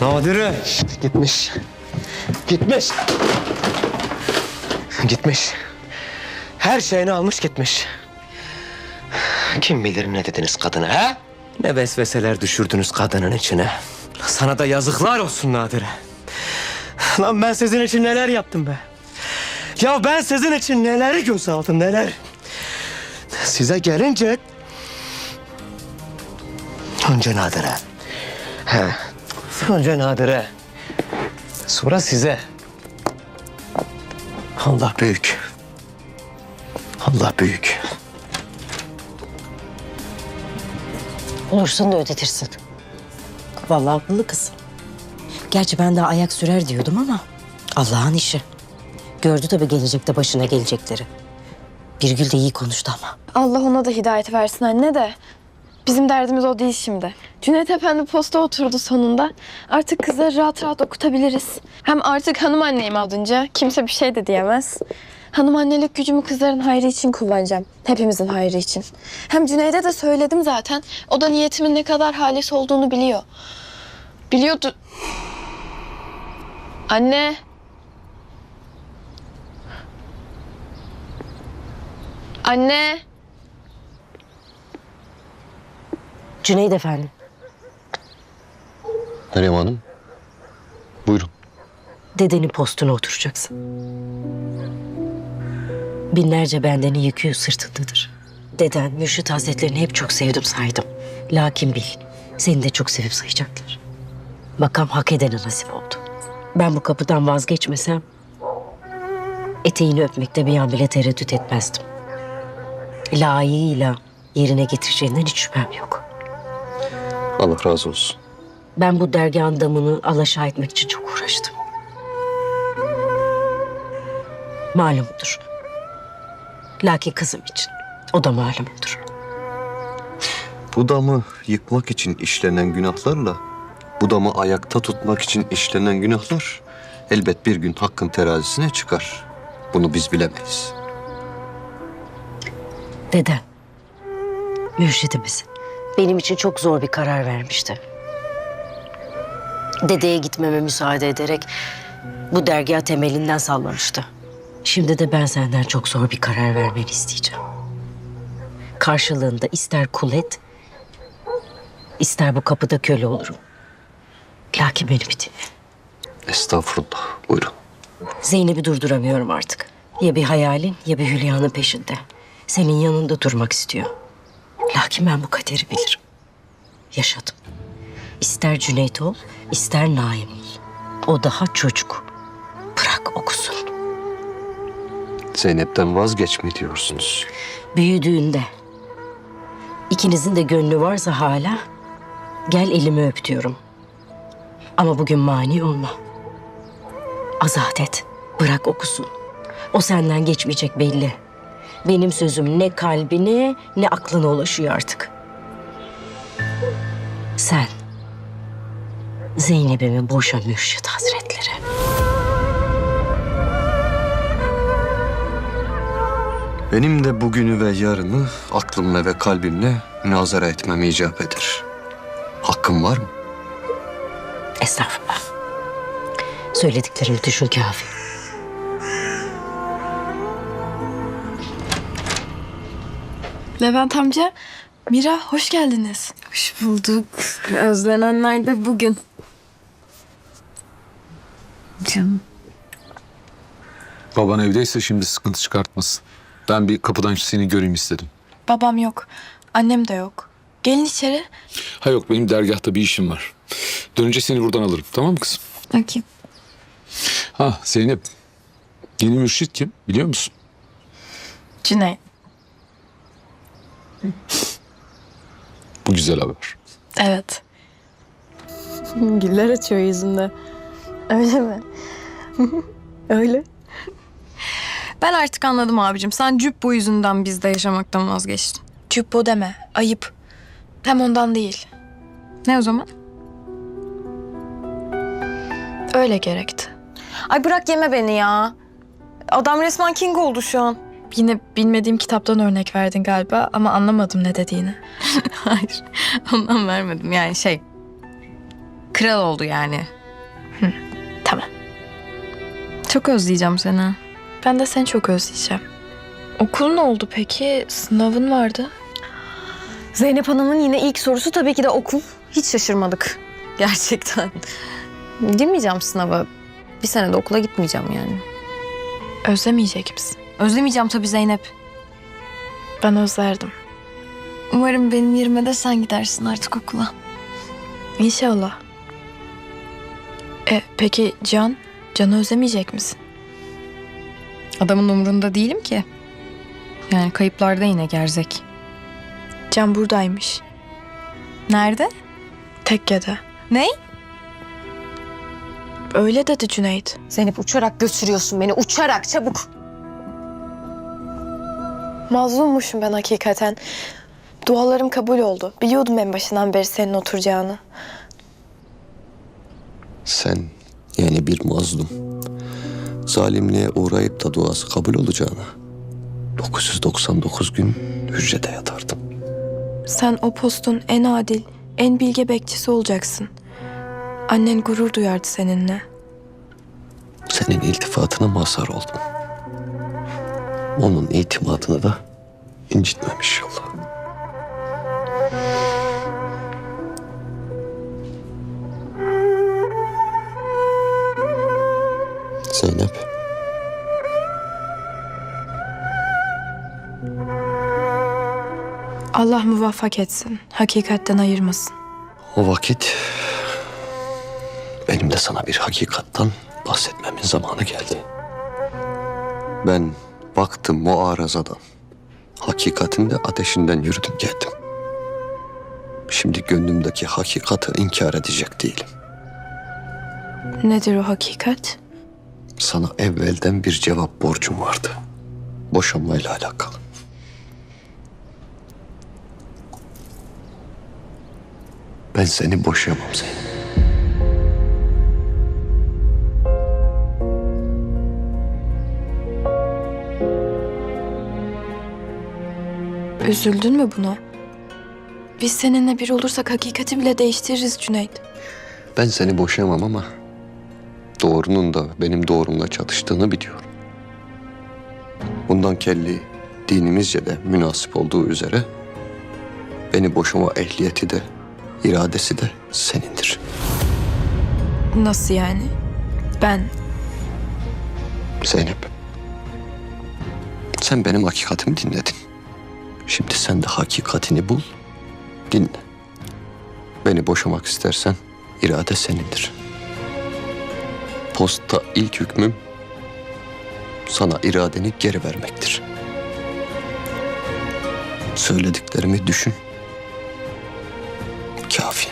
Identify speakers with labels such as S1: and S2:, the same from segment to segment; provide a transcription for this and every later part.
S1: Nadire. Gitmiş. Gitmiş. Gitmiş. Her şeyini almış gitmiş. Kim bilir ne dediniz kadına ha? Ne vesveseler düşürdünüz kadının içine. Sana da yazıklar olsun Nadire. Lan ben sizin için neler yaptım be. Ya ben sizin için neleri göz aldım neler. Size gelince... Önce Nadire. He. Önce Nadire. Sonra size. Allah büyük. Allah büyük.
S2: Olursun da ödetirsin. Vallahi akıllı kız. Gerçi ben daha ayak sürer diyordum ama Allah'ın işi. Gördü tabii gelecekte başına gelecekleri. Birgül de iyi konuştu ama.
S3: Allah ona da hidayet versin anne de. Bizim derdimiz o değil şimdi. Cüneyt Efendi posta oturdu sonunda. Artık kızları rahat rahat okutabiliriz. Hem artık hanım anneyim adınca kimse bir şey de diyemez. Hanım annelik gücümü kızların hayrı için kullanacağım. Hepimizin hayrı için. Hem Cüneyt'e de söyledim zaten. O da niyetimin ne kadar halis olduğunu biliyor. Biliyordu. Anne. Anne.
S2: Cüneyt Efendi,
S4: Meryem Hanım. Buyurun.
S2: dedenin postuna oturacaksın. Binlerce bendeni yıkıyor sırtındadır. Deden, Mürşit Hazretlerini hep çok sevdim saydım. Lakin bil, seni de çok sevip sayacaklar. Makam hak edene nasip oldu. Ben bu kapıdan vazgeçmesem... ...eteğini öpmekte bir an bile tereddüt etmezdim. Layığıyla yerine getireceğinden hiç şüphem yok.
S4: Allah razı olsun.
S2: Ben bu dergahın damını alaşağı etmek için çok uğraştım. Malumdur. Lakin kızım için o da malumdur.
S4: Bu damı yıkmak için işlenen günahlarla bu damı ayakta tutmak için işlenen günahlar elbet bir gün hakkın terazisine çıkar. Bunu biz bilemeyiz.
S2: Dedem, mürşidimiz benim için çok zor bir karar vermişti. Dedeye gitmeme müsaade ederek bu dergah temelinden sallamıştı. Şimdi de ben senden çok zor bir karar vermeni isteyeceğim. Karşılığında ister kul et, ister bu kapıda köle olurum. Lakin beni bir dinle.
S4: Estağfurullah. Buyurun.
S2: Zeynep'i durduramıyorum artık. Ya bir hayalin ya bir hülyanın peşinde. Senin yanında durmak istiyor. Lakin ben bu kaderi bilirim. Yaşadım. İster Cüneyt ol, ister Naim. O daha çocuk. Bırak okusun.
S4: Zeynep'ten vazgeç mi diyorsunuz?
S2: Büyüdüğünde ikinizin de gönlü varsa hala gel elimi öp diyorum. Ama bugün mani olma. Azat et. Bırak okusun. O senden geçmeyecek belli. Benim sözüm ne kalbine ne aklına ulaşıyor artık. Sen Zeynep'imi boşa Mürşit Hazretleri.
S4: Benim de bugünü ve yarını aklımla ve kalbimle münazara etmem icap eder. Hakkım var mı?
S2: Estağfurullah. Söylediklerimi düşün kafi.
S3: Levent amca, Mira hoş geldiniz.
S5: Hoş bulduk. Özlenenler de bugün. Canım.
S6: Baban evdeyse şimdi sıkıntı çıkartmasın. Ben bir kapıdan seni göreyim istedim.
S3: Babam yok, annem de yok. Gelin içeri.
S6: Ha yok benim dergahta bir işim var. Dönünce seni buradan alırım tamam mı kızım?
S5: Okey.
S6: Ha Zeynep. Yeni mürşit kim biliyor musun?
S3: Cüneyt.
S6: Bu güzel haber.
S3: Evet.
S5: Güller açıyor yüzünde. Öyle mi? Öyle. Ben artık anladım abicim. Sen Cübbo yüzünden bizde yaşamaktan vazgeçtin.
S3: Cübbo deme, ayıp. Hem ondan değil.
S5: Ne o zaman?
S3: Öyle gerekti.
S5: Ay bırak yeme beni ya. Adam resmen king oldu şu an.
S3: Yine bilmediğim kitaptan örnek verdin galiba ama anlamadım ne dediğini.
S5: Hayır. Ondan vermedim yani şey. Kral oldu yani.
S3: Tamam.
S5: Çok özleyeceğim seni.
S3: Ben de seni çok özleyeceğim. Okul ne oldu peki? Sınavın vardı.
S5: Zeynep Hanım'ın yine ilk sorusu tabii ki de okul. Hiç şaşırmadık. Gerçekten. Girmeyeceğim sınava. Bir sene de okula gitmeyeceğim yani.
S3: Özlemeyecek misin?
S5: Özlemeyeceğim tabii Zeynep.
S3: Ben özlerdim.
S5: Umarım benim yerime de sen gidersin artık okula.
S3: İnşallah. E, peki Can? Can'ı özlemeyecek misin?
S5: Adamın umurunda değilim ki. Yani kayıplarda yine gerzek.
S3: Can buradaymış.
S5: Nerede?
S3: Tekkede.
S5: Ney?
S3: Öyle dedi Cüneyt.
S5: Zeynep uçarak götürüyorsun beni. Uçarak çabuk.
S3: Mazlummuşum ben hakikaten. Dualarım kabul oldu. Biliyordum en başından beri senin oturacağını.
S4: Sen yani bir mazlum. Zalimliğe uğrayıp da duası kabul olacağına 999 gün hücrede yatardım.
S3: Sen o postun en adil, en bilge bekçisi olacaksın. Annen gurur duyardı seninle.
S4: Senin iltifatına mazhar oldum. Onun itimadını da incitmemiş Allah. Zeynep.
S3: Allah muvaffak etsin. Hakikatten ayırmasın.
S4: O vakit benim de sana bir hakikattan bahsetmemin zamanı geldi. Ben baktım muarazadan, hakikatin de ateşinden yürüdüm geldim. Şimdi gönlümdeki hakikati inkar edecek değilim.
S3: Nedir o hakikat?
S4: Sana evvelden bir cevap borcum vardı. Boşanmayla alakalı. Ben seni boşayamam Zeynep.
S3: Üzüldün mü buna? Biz seninle bir olursak hakikati bile değiştiririz Cüneyt.
S4: Ben seni boşayamam ama doğrunun da benim doğrumla çatıştığını biliyorum. Bundan kelli dinimizce de münasip olduğu üzere beni boşama ehliyeti de iradesi de senindir.
S3: Nasıl yani? Ben
S4: Zeynep. Sen benim hakikatimi dinledin. Şimdi sen de hakikatini bul, dinle. Beni boşamak istersen irade senindir. Posta ilk hükmüm sana iradeni geri vermektir. Söylediklerimi düşün. Kafi.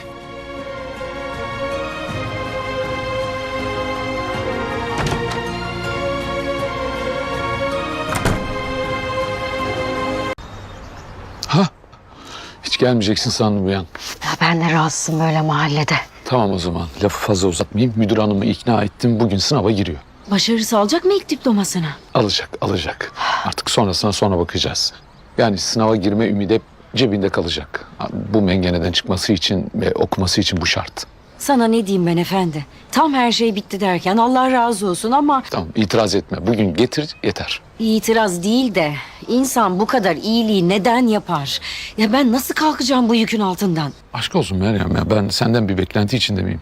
S6: Hiç gelmeyeceksin sandım bir an.
S2: Ya ben de rahatsızım böyle mahallede.
S6: Tamam o zaman lafı fazla uzatmayayım. Müdür hanımı ikna ettim. Bugün sınava giriyor.
S2: Başarısı alacak mı ilk diplomasını?
S6: Alacak, alacak. Artık sonrasına sonra bakacağız. Yani sınava girme ümidi hep cebinde kalacak. Bu mengeneden çıkması için ve okuması için bu şart.
S2: Sana ne diyeyim ben efendi? Tam her şey bitti derken Allah razı olsun ama
S6: Tamam itiraz etme. Bugün getir yeter.
S2: itiraz değil de insan bu kadar iyiliği neden yapar? Ya ben nasıl kalkacağım bu yükün altından?
S6: Aşk olsun Meryem ya ben senden bir beklenti içinde miyim?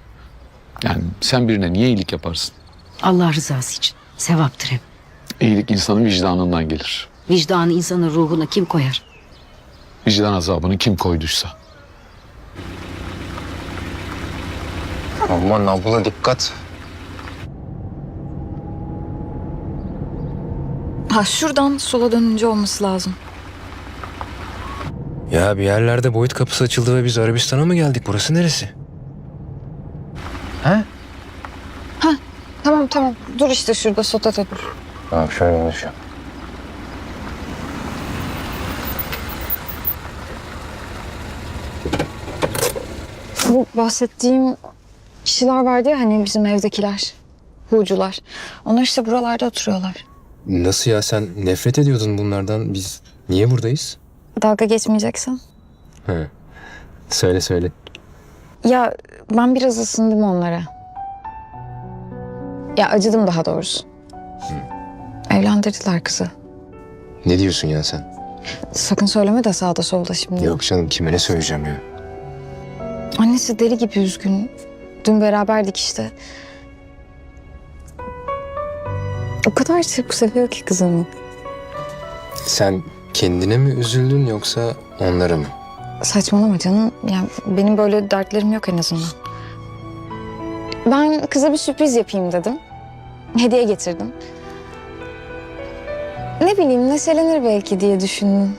S6: Yani sen birine niye iyilik yaparsın?
S2: Allah rızası için. Sevaptır hem.
S6: İyilik insanın vicdanından gelir.
S2: Vicdanı insanın ruhuna kim koyar?
S6: Vicdan azabını kim koyduysa.
S1: Aman abla dikkat.
S5: Ha şuradan sola dönünce olması lazım.
S7: Ya bir yerlerde boyut kapısı açıldı ve biz Arabistan'a mı geldik? Burası neresi? Ha?
S5: Tamam tamam. Dur işte şurada sotede dur.
S7: Tamam şöyle konuşuyorum.
S5: Bu bahsettiğim kişiler vardı ya hani bizim evdekiler. Hucular. Onlar işte buralarda oturuyorlar.
S7: Nasıl ya sen nefret ediyordun bunlardan. Biz niye buradayız?
S5: Dalga geçmeyeceksin.
S7: He. Söyle söyle.
S8: Ya ben biraz ısındım onlara. Ya acıdım daha doğrusu. Evlendirdiler kızı.
S7: Ne diyorsun ya sen?
S8: Sakın söyleme de sağda solda şimdi.
S7: Yok canım kime ne söyleyeceğim ya?
S8: Annesi deli gibi üzgün. Dün beraberdik işte. O kadar çok seviyor ki kızını.
S7: Sen kendine mi üzüldün yoksa onlara mı?
S8: Saçmalama canım. Yani benim böyle dertlerim yok en azından. Ben kıza bir sürpriz yapayım dedim. Hediye getirdim. Ne bileyim neşelenir belki diye düşündüm.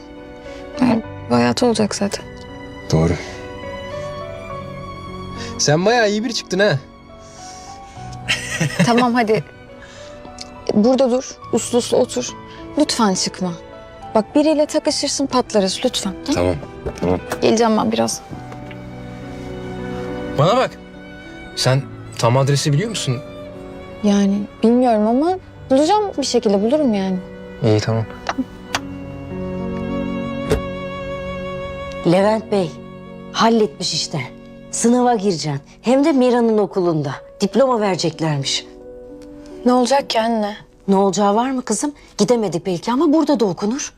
S8: Yani bu hayatı olacak zaten.
S7: Doğru. Sen bayağı iyi bir çıktın ha.
S8: tamam hadi. Burada dur. Uslu uslu otur. Lütfen çıkma. Bak biriyle takışırsın patlarız lütfen. Hı?
S7: Tamam. Tamam.
S8: Geleceğim ben biraz.
S7: Bana bak. Sen tam adresi biliyor musun?
S8: Yani bilmiyorum ama bulacağım bir şekilde bulurum yani.
S7: İyi tamam.
S2: Levent Bey halletmiş işte. Sınava gireceksin. Hem de Mira'nın okulunda. Diploma vereceklermiş.
S3: Ne olacak ki anne?
S2: Ne olacağı var mı kızım? Gidemedik belki ama burada da okunur.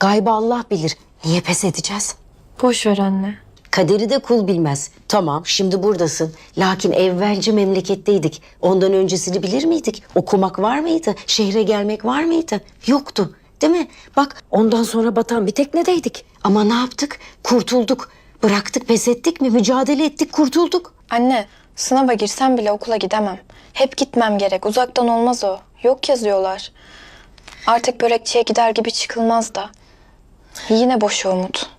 S2: Gaybı Allah bilir. Niye pes edeceğiz?
S3: Boş ver anne.
S2: Kaderi de kul bilmez. Tamam şimdi buradasın. Lakin evvelce memleketteydik. Ondan öncesini bilir miydik? Okumak var mıydı? Şehre gelmek var mıydı? Yoktu. Değil mi? Bak ondan sonra batan bir teknedeydik. Ama ne yaptık? Kurtulduk. Bıraktık pes ettik mi? Mücadele ettik kurtulduk.
S3: Anne, sınava girsem bile okula gidemem. Hep gitmem gerek. Uzaktan olmaz o. Yok yazıyorlar. Artık börekçiye gider gibi çıkılmaz da. Yine boş umut.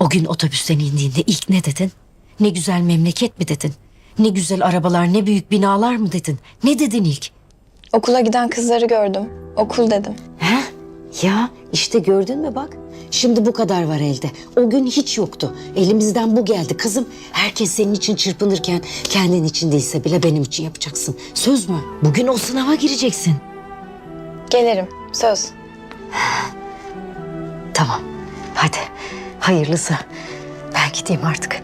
S2: O gün otobüsten indiğinde ilk ne dedin? Ne güzel memleket mi dedin? Ne güzel arabalar, ne büyük binalar mı dedin? Ne dedin ilk?
S3: Okula giden kızları gördüm. Okul dedim.
S2: He? Ya işte gördün mü bak. Şimdi bu kadar var elde. O gün hiç yoktu. Elimizden bu geldi kızım. Herkes senin için çırpınırken kendin için değilse bile benim için yapacaksın. Söz mü? Bugün o sınava gireceksin.
S3: Gelirim. Söz.
S2: Tamam. Hadi. Hayırlısı. Ben gideyim artık.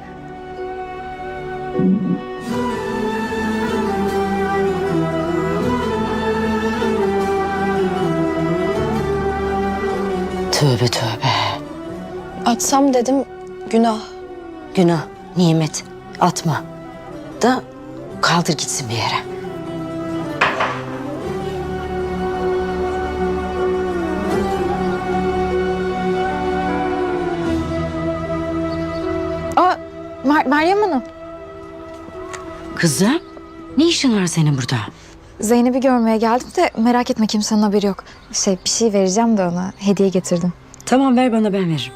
S2: Tövbe tövbe.
S3: Açsam dedim günah.
S2: Günah, nimet. Atma. Da kaldır gitsin bir yere.
S8: Aa Mer- Meryem Hanım.
S2: Kızım, ne işin var senin burada?
S8: Zeynep'i görmeye geldim de merak etme kimsenin haberi yok. Şey bir şey vereceğim de ona hediye getirdim.
S2: Tamam ver bana ben veririm.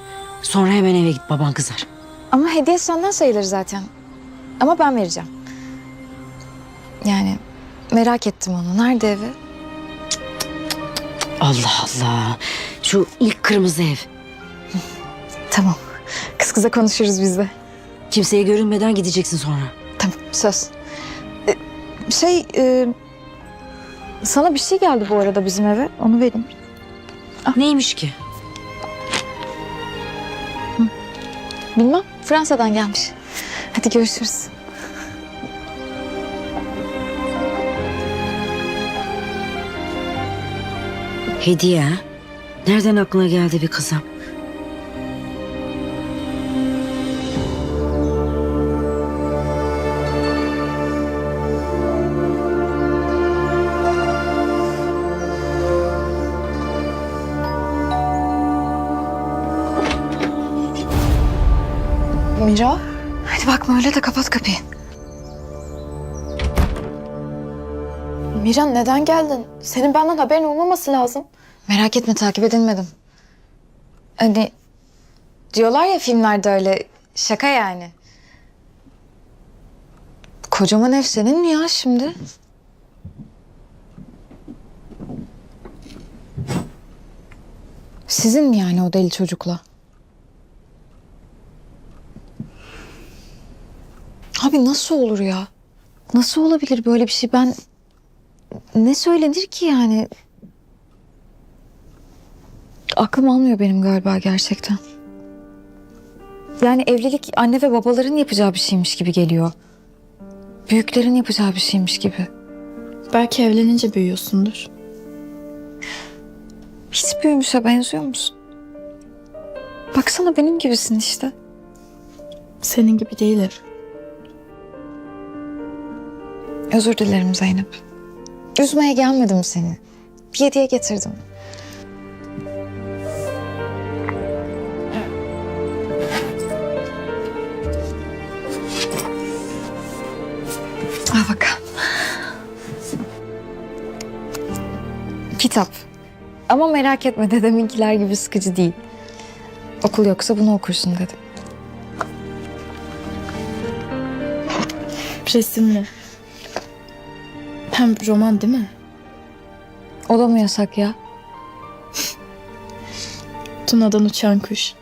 S2: Sonra hemen eve git baban kızar.
S8: Ama hediye senden sayılır zaten. Ama ben vereceğim. Yani merak ettim onu. Nerede evi?
S2: Allah Allah. Şu ilk kırmızı ev.
S8: Tamam. Kız kıza konuşuruz biz de.
S2: Kimseye görünmeden gideceksin sonra.
S8: Tamam söz. Ee, şey e, sana bir şey geldi bu arada bizim eve. Onu vereyim.
S2: Neymiş ki?
S8: Bilmem. Fransa'dan gelmiş. Hadi görüşürüz.
S2: Hediye? Nereden aklına geldi bir kızım?
S3: Mira?
S8: Hadi bakma öyle de kapat kapıyı.
S3: Mira neden geldin? Senin benden haberin olmaması lazım.
S8: Merak etme takip edilmedim. Hani diyorlar ya filmlerde öyle şaka yani. Kocaman ev senin mi ya şimdi? Sizin mi yani o deli çocukla? Abi nasıl olur ya? Nasıl olabilir böyle bir şey? Ben ne söylenir ki yani? Aklım almıyor benim galiba gerçekten. Yani evlilik anne ve babaların yapacağı bir şeymiş gibi geliyor. Büyüklerin yapacağı bir şeymiş gibi.
S3: Belki evlenince büyüyorsundur.
S8: Hiç büyümüşe benziyor musun? Baksana benim gibisin işte.
S3: Senin gibi değilim.
S8: Özür dilerim Zeynep. Üzmeye gelmedim seni. Bir hediye getirdim. Al bakalım. Kitap. Ama merak etme dedeminkiler gibi sıkıcı değil. Okul yoksa bunu okursun dedim.
S3: Resimli. Hem roman değil mi?
S8: O da mı yasak ya?
S3: Tuna'dan Uçan Kuş.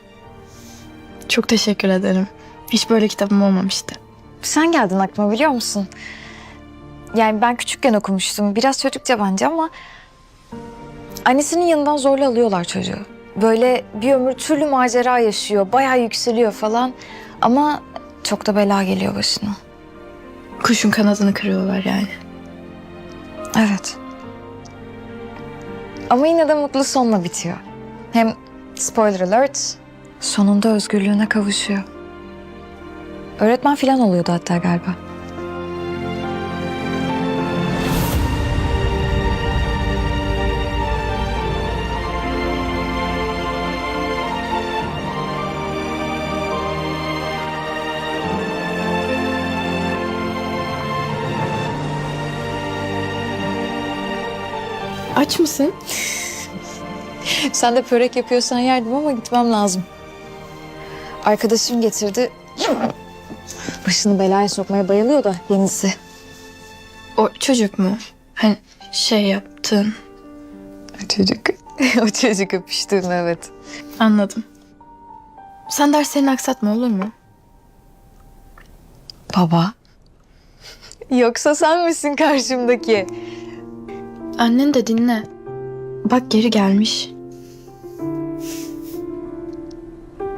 S3: Çok teşekkür ederim. Hiç böyle kitabım olmamıştı.
S8: Sen geldin aklıma biliyor musun? Yani ben küçükken okumuştum. Biraz çocukça bence ama... Annesinin yanından zorla alıyorlar çocuğu. Böyle bir ömür türlü macera yaşıyor. Bayağı yükseliyor falan. Ama çok da bela geliyor başına.
S3: Kuşun kanadını kırıyorlar yani.
S8: Evet. Ama yine de mutlu sonla bitiyor. Hem spoiler alert, sonunda özgürlüğüne kavuşuyor. Öğretmen falan oluyordu hatta galiba.
S3: Aç mısın?
S8: Sen de börek yapıyorsan yerdim ama gitmem lazım. Arkadaşım getirdi. Başını belaya sokmaya bayılıyor da yenisi.
S3: O çocuk mu? Hani şey yaptın.
S8: O çocuk. o çocuk öpüştüğüm evet.
S3: Anladım. Sen derslerini aksatma olur mu?
S8: Baba. Yoksa sen misin karşımdaki?
S3: Annen de dinle. Bak geri gelmiş.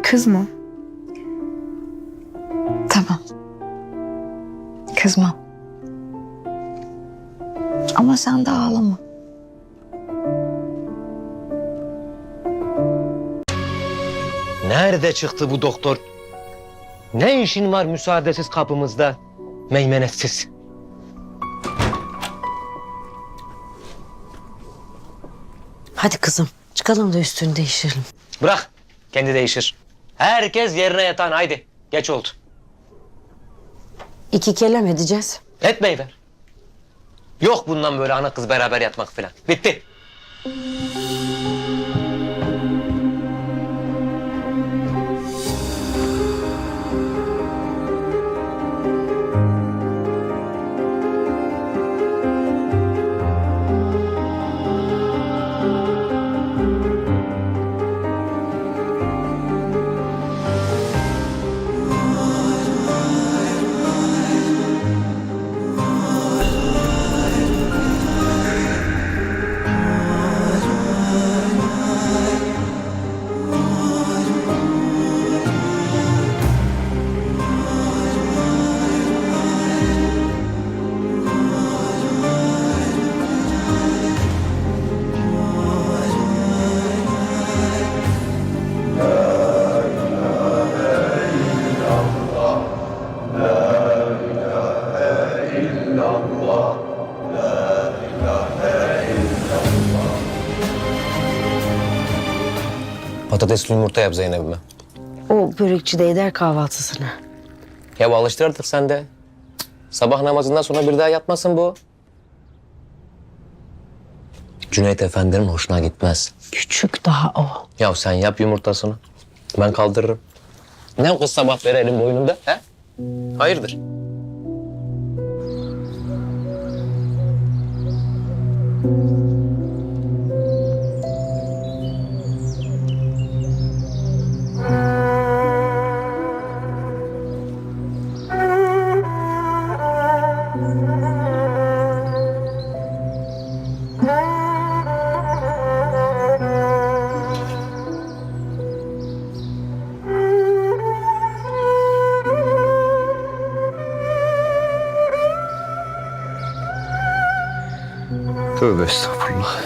S3: Kızma.
S8: Tamam. Kızmam. Ama sen de ağlama.
S1: Nerede çıktı bu doktor? Ne işin var müsaadesiz kapımızda? Meymenetsiz.
S2: Hadi kızım çıkalım da üstünü değiştirelim.
S1: Bırak. Kendi değişir. Herkes yerine yatan haydi. Geç oldu.
S2: İki kelam edeceğiz.
S1: Etmeyi ver. Yok bundan böyle ana kız beraber yatmak falan. Bitti. Patatesli yumurta yap Zeynep'ime.
S2: O börekçi de eder kahvaltısını.
S1: Ya alıştır artık sen de. Sabah namazından sonra bir daha yapmasın bu. Cüneyt Efendi'nin hoşuna gitmez.
S2: Küçük daha o.
S1: Ya sen yap yumurtasını. Ben kaldırırım. Ne o kız sabah beri elim? He? Hayırdır?
S4: Thank you. Estağfurullah.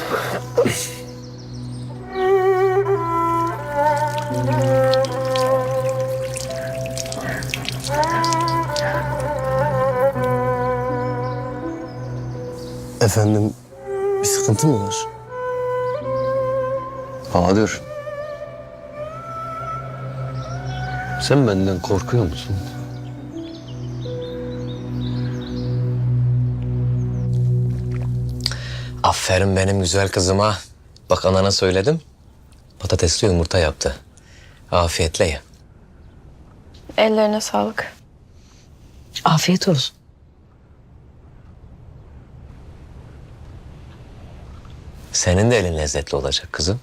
S7: Efendim bir sıkıntı mı var?
S4: Bahadır. Sen benden korkuyor musun?
S1: Aferin benim güzel kızıma. Bak anana söyledim. Patatesli yumurta yaptı. Afiyetle ye.
S3: Ellerine sağlık.
S2: Afiyet olsun.
S1: Senin de elin lezzetli olacak kızım.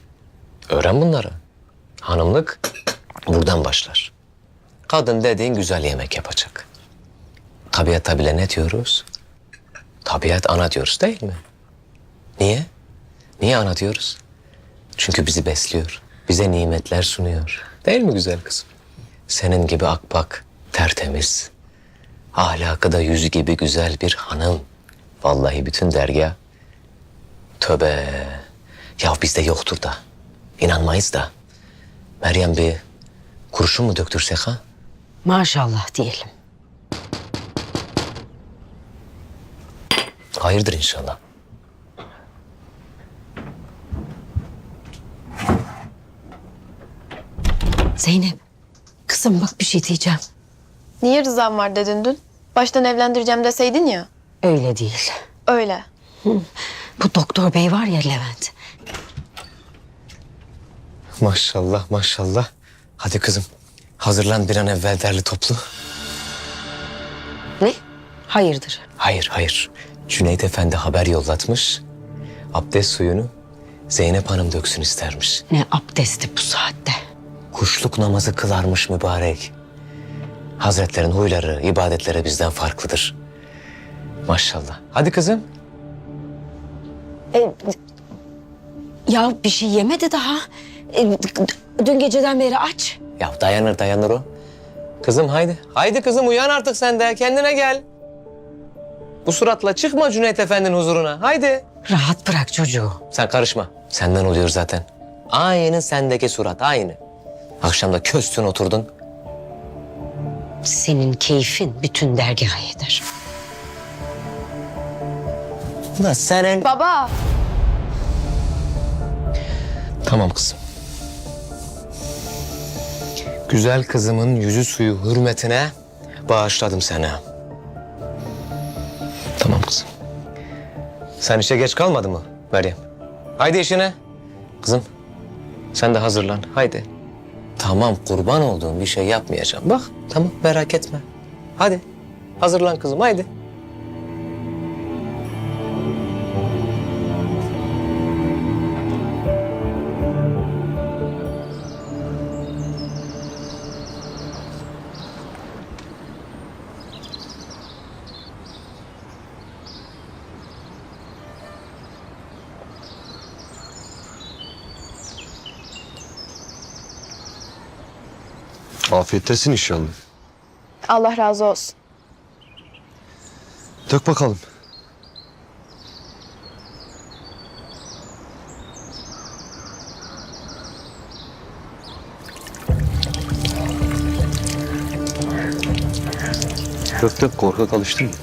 S1: Öğren bunları. Hanımlık buradan başlar. Kadın dediğin güzel yemek yapacak. Tabiata bile ne diyoruz? Tabiat ana diyoruz değil mi? Niye? Niye ana diyoruz? Çünkü bizi besliyor. Bize nimetler sunuyor. Değil mi güzel kızım? Senin gibi akbak, tertemiz, ahlakı da yüzü gibi güzel bir hanım. Vallahi bütün dergah Tövbe. Ya bizde yoktur da. İnanmayız da. Meryem bir kurşun mu döktürsek ha?
S2: Maşallah diyelim.
S1: Hayırdır inşallah.
S2: Zeynep, kızım bak bir şey diyeceğim.
S3: Niye rızam var dedin dün? Baştan evlendireceğim deseydin ya.
S2: Öyle değil.
S3: Öyle.
S2: Bu doktor bey var ya Levent.
S1: Maşallah maşallah. Hadi kızım hazırlan bir an evvel derli toplu.
S2: Ne? Hayırdır?
S1: Hayır hayır. Cüneyt Efendi haber yollatmış. Abdest suyunu Zeynep Hanım döksün istermiş.
S2: Ne abdesti bu saatte?
S1: Kuşluk namazı kılarmış mübarek. Hazretlerin huyları, ibadetleri bizden farklıdır. Maşallah. Hadi kızım.
S2: E, ya bir şey yemedi daha. E, dün geceden beri aç.
S1: Ya dayanır dayanır o. Kızım haydi. Haydi kızım uyan artık sen de. Kendine gel. Bu suratla çıkma Cüneyt Efendi'nin huzuruna. Haydi.
S2: Rahat bırak çocuğu.
S1: Sen karışma. Senden oluyor zaten. Aynı sendeki surat aynı. Akşam da köstün oturdun.
S2: Senin keyfin bütün dergah eder.
S1: Ulan senin...
S3: Baba.
S1: Tamam kızım. Güzel kızımın yüzü suyu hürmetine bağışladım seni. Tamam kızım. Sen işe geç kalmadın mı Meryem? Haydi işine. Kızım sen de hazırlan haydi. Tamam kurban olduğum bir şey yapmayacağım. Bak tamam merak etme. Hadi hazırlan kızım haydi.
S4: Afiyettesin inşallah.
S3: Allah razı olsun.
S4: Dök bakalım. Dök dök korkak alıştın mı?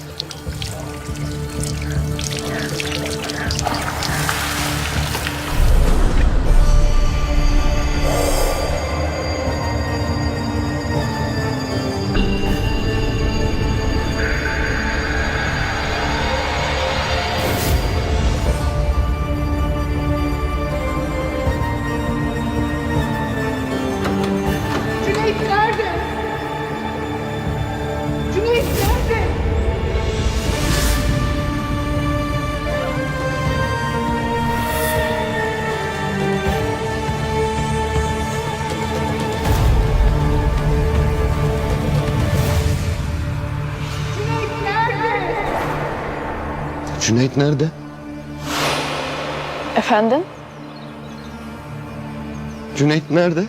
S9: Cüneyt nerede?
S3: Efendim?
S4: Cüneyt nerede?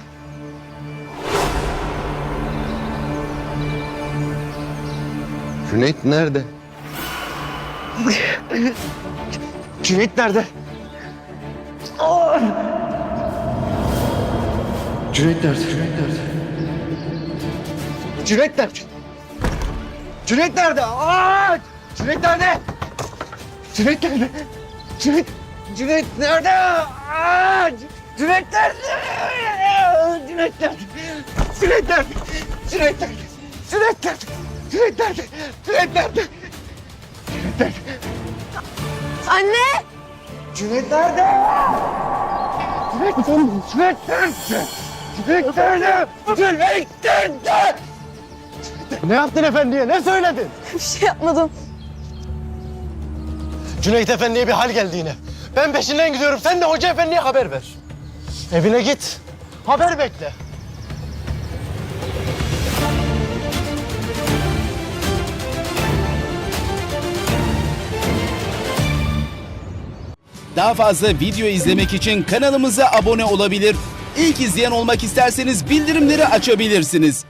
S4: Cüneyt nerede?
S10: Cüneyt nerede? Cüneyt nerede? Cüneyt nerede? Cüneyt nerede? Cüneyt nerede? Aa! Cüneyt nerede? Cüneyt nerede? Cüneyt, Cüneyt nerede? Aa! Cüneyt nerede? Cüneyt nerede? Cüneyt nerede? Cüneyt nerede? Cüneyt nerede? Cüneyt nerede? Cüneyt nerede? Cüneyt nerede?
S3: Anne!
S10: Cüneyt nerede? Cüneyt nerede? Cüneyt nerede? Cüneyt nerede? Cüneyt nerede? Ne yaptın efendiye? Ne söyledin?
S3: Bir şey yapmadım.
S10: Cüneyt Efendi'ye bir hal geldi yine. Ben peşinden gidiyorum. Sen de Hoca Efendi'ye haber ver. Evine git. Haber bekle.
S11: Daha fazla video izlemek için kanalımıza abone olabilir. İlk izleyen olmak isterseniz bildirimleri açabilirsiniz.